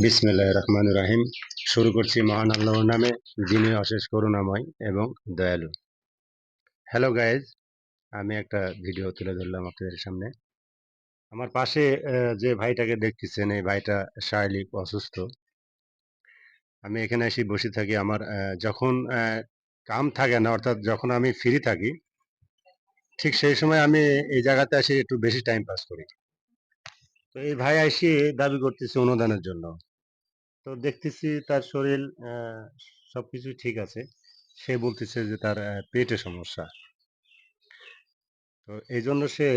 বিসমিল্লাহ রহমান রাহিম। শুরু করছি মহান আল্লাহর নামে, যিনি অশেষ করুণাময় এবং দয়ালু। হ্যালো গাইজ আমি একটা ভিডিও তুলে ধরলাম আপনাদের সামনে। আমার পাশে যে ভাইটাকে দেখতেছেন, এই ভাইটা শারীরিক অসুস্থ। আমি এখানে এসে বসে থাকি, আমার যখন কাম থাকে না, অর্থাৎ যখন আমি ফ্রি থাকি, ঠিক সেই সময় আমি এই জায়গাতে এসে একটু বেশি টাইম পাস করি। তো এই ভাই এসে দাবি করতেছে অনুদানের জন্য। তো দেখতেছি তার শরীর সবকিছু ঠিক আছে। সে বলতেছে যে তার পেটে সমস্যা। তো এই জন্য সে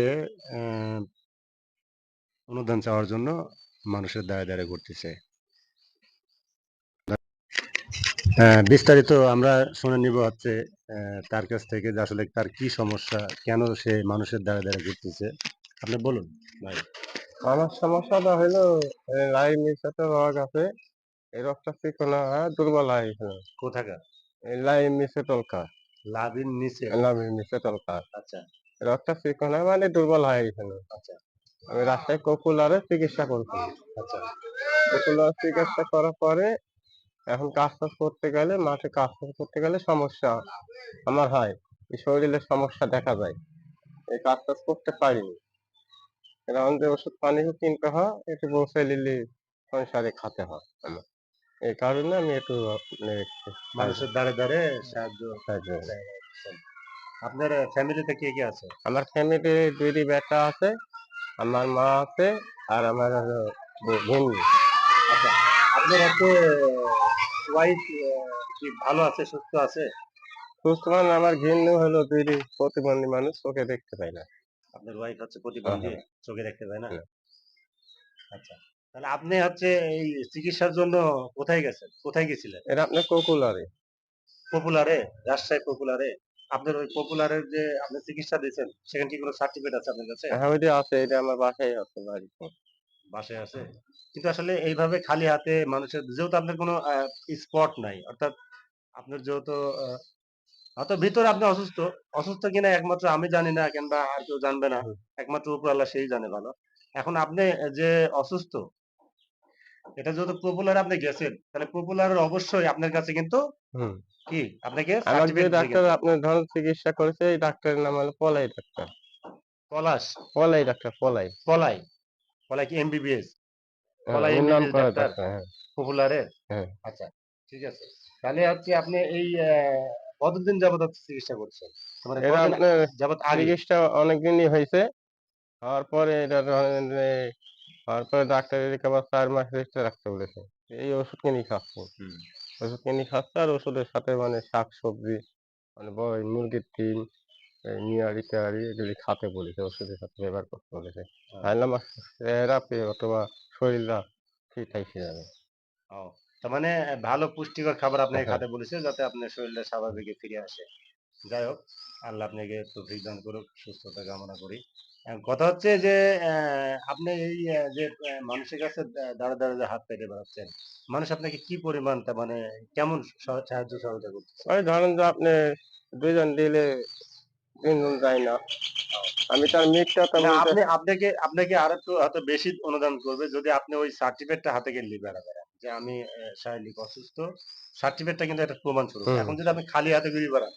অনুদান চাওয়ার জন্য মানুষের দাঁড়ে দাঁড়ে করতেছে। বিস্তারিত আমরা শুনে নিব হচ্ছে তার কাছ থেকে যে আসলে তার কি সমস্যা, কেন সে মানুষের দ্বারা দ্বারা ঘুরতেছে। আপনি বলুন, ভাই। আমার সমস্যাটা হলো লাই মিশাতে রোগ আছে এই রোগটা চিকনা দুর্বল হয়ে গেছে। কোথাকার? এই লাই মিশে টলকা লাভিন নিচে? লামি মিশে টলকা আচ্ছা। রোগটা চিকনা মানে দুর্বল হয়ে গেছে আচ্ছা। আমি রাস্তায় কপুলারে চিকিৎসা করছি। আচ্ছা। কপুলার চিকিৎসা করার পরে এখন কাজ টাজ করতে গেলে মাঠে কাজ টাজ করতে গেলে সমস্যা আমার হয়। এই শরীরে সমস্যা দেখা যায়। এই কাজ টাজ করতে পারিনি। এখন ওষুধ পানি কিনতে হয় একটু বসে নিলে সংসারে খাতে হয় আমার। এই কারণে আমি একটু মানে মানুষের দ্বারে দ্বারে সাহায্য সাহায্য আপনার ফ্যামিলিতে কে কে আছে? আমার ফ্যামিলি দুইটি বেটা আছে আমার মা আছে আর আমার ভিন্নি আচ্ছা আপনার হচ্ছে ওয়াইফ কি ভালো আছে সুস্থ আছে? সুস্থ মানে আমার ঘিন্নি হলো দুইটি প্রতিবন্ধী মানুষ ওকে দেখতে পাই না। আপনার ওয়াইফ হচ্ছে প্রতিবন্ধী হ্যাঁ। চোখে দেখতে পায় না? হ্যাঁ। আচ্ছা তাহলে আপনি হচ্ছে এই চিকিৎসার জন্য কোথায় গেছেন? কোথায় গেছিলেন? এটা আপনার কোকুলারে পপুলারে রাজশাহী পপুলারে আপনার ওই পপুলারের যে আপনি চিকিৎসা দিয়েছেন সেখানে কি কোনো সার্টিফিকেট আছে আপনার কাছে? হ্যাঁ ওইটা আছে এটা আমার বাসায় আছে বাড়িতে। বাসায় আছে? কিন্তু আসলে এইভাবে খালি হাতে মানুষের যেহেতু আপনার কোনো স্পট নাই অর্থাৎ আপনার যেহেতু হয়তো ভিতরে আপনি অসুস্থ অসুস্থ কিনা একমাত্র আমি জানি না কিংবা আর কেউ জানবে না। একমাত্র উপর আল্লাহ সেই জানে ভালো। এখন আপনি যে অসুস্থ এটা যেহেতু পপুলার আপনি গেছেন তাহলে পপুলারের অবশ্যই আপনার কাছে কিন্তু কি? আপনাকে আমার যে ডাক্তার। আপনার ধরুন চিকিৎসা করেছে এই ডাক্তারের নাম হলো পলাই ডাক্তার। পলাশ। পলাই ডাক্তার পলাই। পলাই। পলাই কি এমবিবিএস হ্যাঁ, পলাই নাম করা ডাক্তার? ডাক্তার হ্যাঁ। পপুলারের হ্যাঁ। আচ্ছা ঠিক আছে। তাহলে হচ্ছে আপনি এই কতদিন যাবত চিকিৎসা করছেন? মানে এটা আপনার যাবত চিকিৎসা অনেকদিনই হয়েছে। হওয়ার পরে এটা হওয়ার পরে ডাক্তার এদিকে আবার চার মাস রেস্টে রাখতে বলেছে। এই ওষুধ কিনে খাচ্ছি। ওষুধ কিনে খাচ্ছে আর ওষুধের সাথে মানে শাক সবজি মানে বড় মুরগির ডিম নিয়ারি টিয়ারি এগুলি খাতে বলেছে ওষুধের সাথে ব্যবহার করতে বলেছে। আচ্ছা। আমার চেহারা পেয়ে অথবা শরীরটা ঠিক এসে যাবে তার মানে ভালো পুষ্টিকর খাবার আপনাকে হ্যাঁ। খাতে বলেছে যাতে আপনার শরীরটা স্বাভাবিকে ফিরে আসে। যাই হোক আল্লাহ আপনাকে তৌফিক দান করুক সুস্থতা কামনা করি। কথা হচ্ছে যে আহ, আপনি এই যে মানুষের কাছে দাঁড়া দাঁড়া যে হাত পেতে বেড়াচ্ছেন মানুষ আপনাকে কি পরিমাণ তার মানে কেমন সাহায্য সহযোগিতা করতেছে? ওই ধরেন যে আপনি দুইজন দিলে তিনজন যায় না। আমি তার তো আপনি আপনাকে আপনাকে আর একটু হয়তো বেশি অনুদান করবে যদি আপনি ওই সার্টিফিকেটটা হাতে গিয়ে বেড়াবেন। যে আমি শারীরিক অসুস্থ সার্টিফিকেটটা কিন্তু একটা প্রমাণ স্বরূপ। এখন যদি আপনি খালি হাতে ঘুরে বেড়ান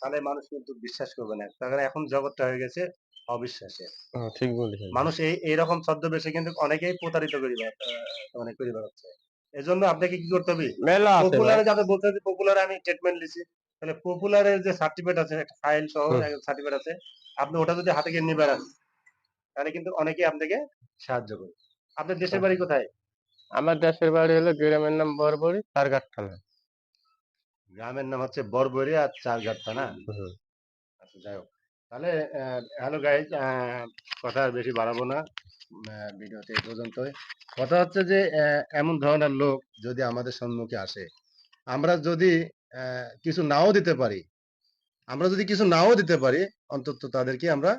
তাহলে মানুষ কিন্তু বিশ্বাস করবে না। তার কারণ এখন জগৎটা হয়ে গেছে অবিশ্বাসে ঠিক বলেছেন। মানুষ এই এইরকম ছদ্মবেশে কিন্তু অনেকেই প্রতারিত করে মানে করে বেড়াচ্ছে। এজন্য আপনাকে কি করতে হবে? মেলা পপুলারে যাতে বলতে হবে পপুলারে আমি ট্রিটমেন্ট দিছি তাহলে পপুলারের যে সার্টিফিকেট আছে একটা ফাইল সহ। সার্টিফিকেট আছে আপনি ওটা যদি হাতে নিয়ে বেড়ান তাহলে কিন্তু অনেকেই আপনাকে সাহায্য করবে। আপনার দেশের বাড়ি কোথায়? আমার দেশের বাড়ি হলো গ্রামের নাম বরবরি তারঘাট থানা। গ্রামের নাম হচ্ছে বরবরি আর চারঘাট থানা। আচ্ছা যাই হোক। তাহলে হ্যালো গাইজ কথা আর বেশি বাড়াবো না ভিডিওতে এই পর্যন্তই। কথা হচ্ছে যে এমন ধরনের লোক যদি আমাদের সম্মুখে আসে আমরা যদি কিছু নাও দিতে পারি আমরা যদি কিছু নাও দিতে পারি অন্তত তাদেরকে আমরা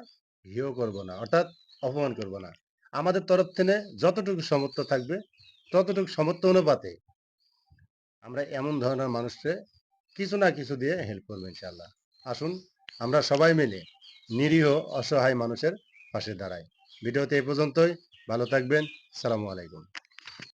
হিও করব না অর্থাৎ অপমান করব না। আমাদের তরফ থেকে যতটুকু সমর্থ থাকবে ততটুকু সমর্থ অনুপাতে আমরা এমন ধরনের মানুষকে কিছু না কিছু দিয়ে হেল্প করব ইনশাল্লাহ আসুন, আমরা সবাই মিলে নিরীহ, অসহায় মানুষের পাশে দাঁড়াই। ভিডিওতে এই পর্যন্তই। ভালো থাকবেন। সালামু আলাইকুম।